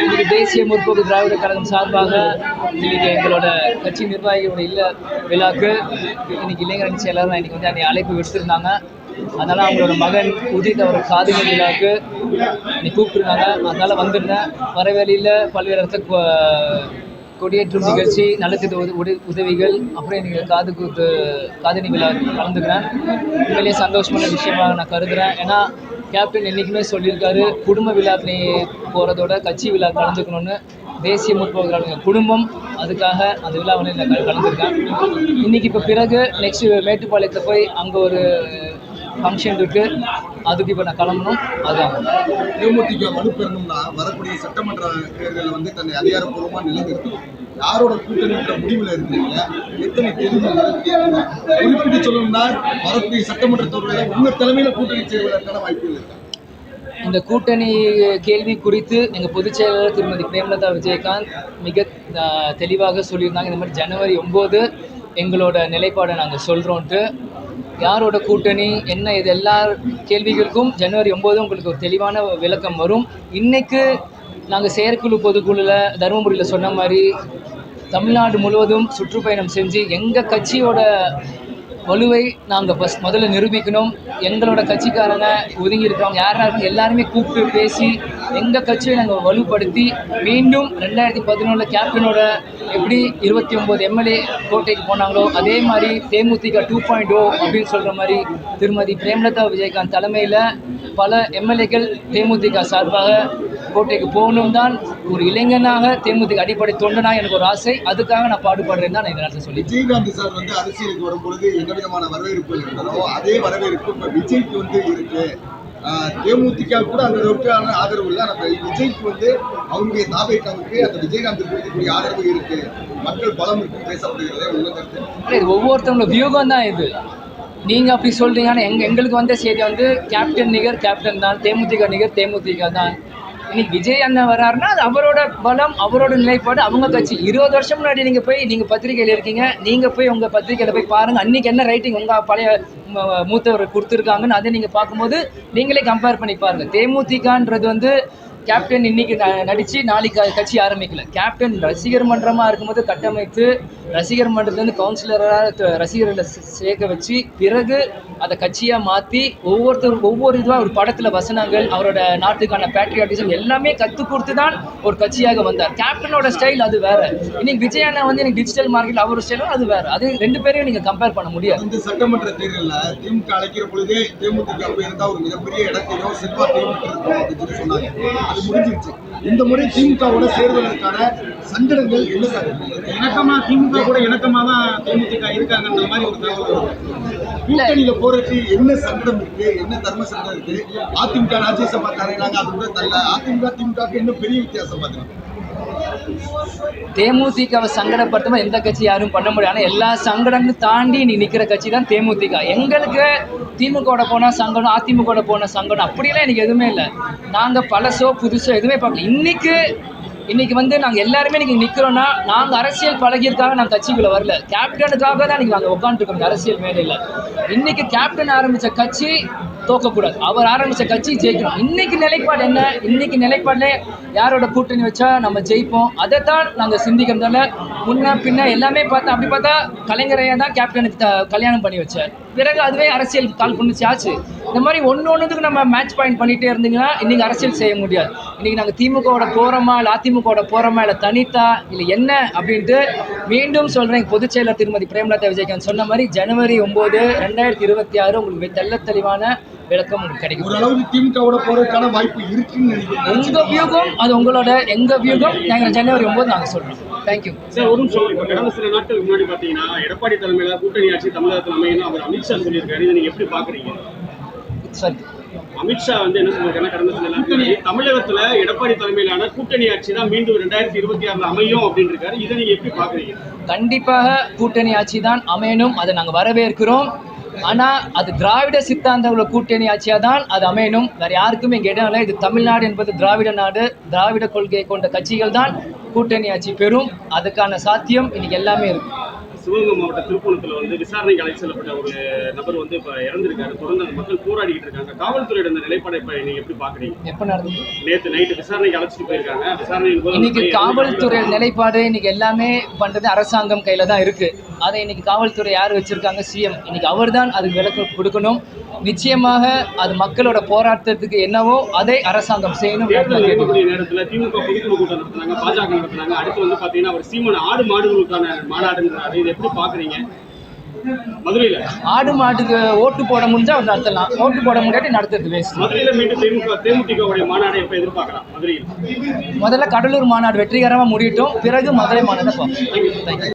இன்னைக்கு தேசிய முற்போக்கு திராவிட கழகம் சார்பாக இன்னைக்கு எங்களோட கட்சி நிர்வாகிகளோட இல்ல விழாக்கு இன்னைக்கு இளைஞரணி செயலாளர் இன்னைக்கு வந்து அன்னைக்கு அழைப்பு விடுத்திருந்தாங்க. அதனால அவங்களோட மகன் உதித் அவர் காதுகள் விழாக்கு இன்னைக்கு கூப்பிட்டுருந்தாங்க. அதனால வந்திருந்தேன். வரவேலையில் பல்வேறு இடத்துல கொடியேற்றும் நிகழ்ச்சி நலத்திட்ட உத உத உதவிகள் அப்புறம் நீங்கள் காது கூத்து காதணி விழா கலந்துக்கிறேன். உண்மையிலேயே சந்தோஷமான விஷயமாக நான் கருதுகிறேன் ஏன்னா கேப்டன் என்றைக்குமே சொல்லியிருக்காரு குடும்ப விழாக்கு போகிறதோட கட்சி விழா கலந்துக்கணும்னு தேசிய முற்போக்கு குடும்பம் அதுக்காக அந்த விழாவில் நான் கலந்துருக்கேன். இன்னைக்கு இப்போ பிறகு நெக்ஸ்ட் மேட்டுப்பாளையத்தில் போய் அங்கே ஒரு ஃபங்க்ஷன் இருக்குது அதுக்கு இப்போ நான் கிளம்பணும். அதுதான் தேமுதிக வலுப்பெறணும்னா வரக்கூடிய சட்டமன்ற தேர்தலில் வந்து தன்னை அதிகாரப்பூர்வமாக நிலைநிறுத்தணும். யாரோட கூட்டணி முடிவுல இருக்கீங்க? எத்தனை தொகுதிகள் குறிப்பிட்டு சொல்லணும்னா வரக்கூடிய சட்டமன்ற தேர்தலில் உங்க தலைமையில கூட்டணி செய்வதற்கான வாய்ப்புகள் இருக்கு? இந்த கூட்டணி கேள்வி குறித்து எங்கள் பொதுச் செயலாளர் திருமதி பிரேமலதா விஜயகாந்த் மிக தெளிவாக சொல்லியிருந்தாங்க. இந்த மாதிரி ஜனவரி ஒம்பது எங்களோட நிலைப்பாடை நாங்கள் சொல்கிறோன்ட்டு யாரோட கூட்டணி என்ன இது எல்லா கேள்விகளுக்கும் ஜனவரி ஒம்பது உங்களுக்கு ஒரு தெளிவான விளக்கம் வரும். இன்றைக்கு நாங்கள் செயற்குழு பொதுக்குழுவில் தருமபுரியில் சொன்ன மாதிரி தமிழ்நாடு முழுவதும் சுற்றுப்பயணம் செஞ்சு எங்கள் கட்சியோட வலுவை நாங்கள் ஃபஸ் முதல்ல நிரூபிக்கணும். எங்களோட கட்சிக்காரங்க ஒதுங்கி இருக்கிறவங்க யாராக இருக்கணும் எல்லாருமே கூப்பிட்டு பேசி எங்கள் கட்சியை நாங்கள் வலுப்படுத்தி மீண்டும் ரெண்டாயிரத்தி பதினொன்றில் கேப்டனோட எப்படி இருபத்தி ஒம்பது எம்எல்ஏ கோட்டைக்கு போனாங்களோ அதே மாதிரி தேமுதிக டூ பாயிண்ட் ஓ அப்படின்னு சொல்கிற மாதிரி திருமதி பிரேமலதா விஜயகாந்த் தலைமையில் பல எம்எல்ஏக்கள் தேமுதிக சார்பாக கோட்டைக்கு போகணும் தான் ஒரு இளைஞனாக தேமுதிக அடிப்படை தொண்டனாக எனக்கு ஒரு ஆசை. அதுக்காக நான் பாடுபடுறேன் தான் இந்த நேரத்தில் சொல்லி விஜயகாந்த் சார் வந்து அரசியலுக்கு வரும்பொழுது எந்த விதமான வரவேற்பு இருந்ததோ அதே வரவேற்பு இப்ப விஜய்க்கு வந்து இருக்கு. தேமுதிக கூட அந்த அளவுக்கான ஆதரவு இல்லை. நம்ம விஜய்க்கு வந்து அவங்களுடைய தாபேக்காவுக்கு அந்த விஜயகாந்த் இருக்கக்கூடிய ஆதரவு இருக்கு. மக்கள் பலம் இருக்கு பேசப்படுகிறது கருத்து. ஒவ்வொருத்தவங்களோட வியூகம் தான் இது. நீங்கள் அப்படி சொல்கிறீங்க ஆனால் எங்க எங்களுக்கு வந்த செய்தி வந்து கேப்டன் நிகர் கேப்டன் தான் தேமுதிக நிகர் தேமுதிக தான். இன்னைக்கு விஜய் அண்ணன் வராருன்னா அது அவரோட பலம் அவரோட நிலைப்பாடு. அவங்க கட்சி இருபது வருஷம் முன்னாடி நீங்கள் போய் நீங்கள் பத்திரிகையில் இருக்கீங்க. நீங்கள் போய் உங்கள் பத்திரிகையில் போய் பாருங்கள் அன்றைக்கி என்ன ரைட்டிங் உங்கள் பழைய மூத்தவர் கொடுத்துருக்காங்கன்னு அதை நீங்கள் பார்க்கும்போது நீங்களே கம்பேர் பண்ணி பாருங்கள் தேமுதிகன்றது வந்து கேப்டன் இன்னைக்கு நடிச்சு நாளைக்கு கட்சி ஆரம்பிக்கல. கேப்டன் ரசிகர் மன்றமா இருக்கும்போது கட்டமைத்து ரசிகர் மன்றத்துலேருந்து கவுன்சிலராக ரசிகர்களை சேர்க்க வச்சு பிறகு அதை கட்சியாக மாற்றி ஒவ்வொருத்தர் ஒவ்வொரு இதுவாக ஒரு படத்தில் வசனங்கள் அவரோட நாட்டுக்கான பேட்ரியாட்டிசம் எல்லாமே கற்றுக் கொடுத்து தான் ஒரு கட்சியாக வந்தார். கேப்டனோட ஸ்டைல் அது வேற. இன்னைக்கு விஜய் அண்ணா வந்து எனக்கு டிஜிட்டல் மார்க்கெட் அவர் ஸ்டைலும் அது வேற. அது ரெண்டு பேரையும் நீங்கள் கம்பேர் பண்ண முடியாது. இந்த சட்டமன்ற தேர்தலில் திமுக அழைக்கிற பொழுதே திமுக ஒரு மிகப்பெரிய இடத்தையும் செல்வாக்கையும் சொன்னாங்க. அது முடிஞ்சிருச்சு. இந்த முறை திமுகவோட சேர்வதற்கான சங்கடங்கள் என்ன சார்? இணக்கமா திமுக கூட இணக்கமா தான் தேமுதிக இருக்காங்கன்ற மாதிரி ஒரு தகவல். கூட்டணியில போறதுக்கு என்ன சங்கடம் இருக்கு? என்ன தர்ம சங்கடம் இருக்கு? அதிமுக ராஜ்யசபா தரையினாங்க அது கூட தரல அதிமுக திமுக இன்னும் பெரிய வித்தியாசம் பாத்துக்கலாம் தேமுதிகவை சங்கடப்படுத்தாம எந்த கட்சி யாரும் பண்ண முடியாது. ஆனால் எல்லா சங்கடங்களும் தாண்டி நீ நிற்கிற கட்சி தான் தேமுதிக. எங்களுக்கு திமுகவோட போனால் சங்கடம் அதிமுகவோட போன சங்கடம் அப்படிலாம் எனக்கு எதுவுமே இல்லை. நாங்கள் பழசோ புதுசோ எதுவுமே பார்க்கல. இன்னைக்கு இன்னைக்கு வந்து நாங்கள் எல்லாருமே இன்னைக்கு நிற்கிறோன்னா நாங்கள் அரசியல் பழகியதுக்காக நாங்கள் கட்சிக்குள்ள வரல. கேப்டனுக்காக தான் இன்னைக்கு நாங்கள் உட்காந்துருக்கோம் அரசியல் மேடையில். இன்னைக்கு கேப்டன் ஆரம்பித்த கட்சி தோக்கக்கூடாது. அவர் ஆரம்பித்த கட்சி ஜெயிக்கணும். இன்னைக்கு நிலைப்பாடு என்ன? இன்னைக்கு நிலைப்பாடுல யாரோட கூட்டணி வச்சா நம்ம ஜெயிப்போம்? அதை தான் நாங்கள் சிந்திக்கிறதால முன்ன பின்ன எல்லாமே பார்த்தா அப்படி பார்த்தா கலைஞரையா தான் கேப்டனுக்கு கல்யாணம் பண்ணி வச்சார். பிறகு அதுவே அரசியல் கால் பண்ணிச்சு ஆச்சு. இந்த மாதிரி ஒன்று ஒன்றுத்துக்கு நம்ம மேட்ச் பாயிண்ட் பண்ணிகிட்டே இருந்தீங்கன்னா இன்றைக்கி அரசியல் செய்ய முடியாது. இன்றைக்கி நாங்கள் திமுகவோட போகிறோமா இல்லை அதிமுகவோட போகிறோமா இல்லை தனித்தா இல்லை என்ன அப்படின்ட்டு மீண்டும் சொல்கிறேன் பொதுச் செயலர் திருமதி பிரேமலதா விஜயகாந்த் சொன்ன மாதிரி ஜனவரி ஒம்பது ரெண்டாயிரத்தி இருபத்தி ஆறு உங்களுக்கு தெள்ள தெளிவான விளக்கம் உங்களுக்கு கிடைக்கும். ஓரளவுக்கு திமுகவோட போறதுக்கான வாய்ப்பு இருக்குன்னு நினைக்கிறேன். உங்கள் வியூகம் அது உங்களோட எங்கள் வியூகம் நாங்கள் ஜனவரி ஒம்பது நாங்கள் சொல்கிறோம் தேங்க்யூ சார் ஒரு நிமிஷம் இப்போ கடந்த சில நாட்களுக்கு முன்னாடி பார்த்தீங்கன்னா எடப்பாடி தலைமையில கூட்டணி ஆட்சி தமிழகத்தில் அமையணும் அவர் அமித்ஷா சொல்லியிருக்காரு. இதை நீங்க எப்படி பாக்குறீங்க? சரி. அமித்ஷா வந்து என்ன சொல்லியிருக்காருன்னா கடந்த சில நாட்கள் தமிழகத்துல எடப்பாடி தலைமையிலான கூட்டணி ஆட்சி தான் மீண்டும் ரெண்டாயிரத்தி இருபத்தி ஆறுல அமையும் அப்படின்னு இருக்காரு. இதை நீங்க எப்படி பாக்குறீங்க? கண்டிப்பாக கூட்டணி ஆட்சி தான் அமையணும். அதை நாங்கள் வரவேற்கிறோம். ஆனால் அது திராவிட சித்தாந்த உள்ள கூட்டணி ஆட்சியாக தான் அது அமையணும். வேறு யாருக்குமே இங்கே இடம் இல்லை. இது தமிழ்நாடு என்பது திராவிட நாடு திராவிட கொள்கையை கொண்ட கட்சிகள் தான் கூட்டணி ஆட்சி பெறும். அதுக்கான சாத்தியம் இன்னைக்கு எல்லாமே இருக்கு. சிவகங்கை மாவட்ட திருப்பூணத்துல வந்து விசாரணைக்கு அழைத்து செல்லப்பட்ட ஒரு நபர் வந்து இப்ப இறந்திருக்காரு. தொடர்ந்து அந்த மக்கள் போராடிட்டு இருக்காங்க. காவல்துறையோட இந்த நிலைப்பாடை இப்ப நீங்க எப்படி பாக்குறீங்க? எப்போ நடந்தது? நேத்து நைட்டு விசாரணைக்கு அழைச்சிட்டு போயிருக்காங்க. விசாரணையின் போது அந்த இன்னைக்கு காவல்துறை நிலைப்பாடு இன்னைக்கு எல்லாமே பண்றது அரசாங்கம் கையில தான் இருக்கு. அதை இன்னைக்கு காவல்துறை யார் வச்சிருக்காங்க? சிஎம் இன்னைக்கு அவர் தான் அதுக்கு விளக்கம் கொடுக்கணும். நிச்சயமாக அது மக்களோட போராட்டத்துக்கு என்னவோ அதை அரசாங்கம் செய்யணும். நேரத்துல திமுக பொதுக்குழு கூட்டம் நடத்துனாங்க பாஜக நடத்துனாங்க அடுத்து வந்து பாத்தீங்கன்னா அவர் சீமன் ஆடு மாடுகளுக்கான மாநாடுன்றாரு எப்படி பாக்குறீங்க? மதுரையில. ஆடு மாட்டுக்கு ஓட்டு போட முடிஞ்சா அவர் நடத்தலாம். ஓட்டு போட முடியாட்டி நடத்துறது வேஸ்ட் மதுரையில மீண்டும் திமுக தேமுதிகவுடைய மாநாடை எப்ப எதிர்பார்க்கலாம்? மதுரையில். முதல்ல கடலூர் மாநாடு வெற்றிகரமாக முடியட்டும். பிறகு மதுரை பார்ப்போம். தேங்க்யூ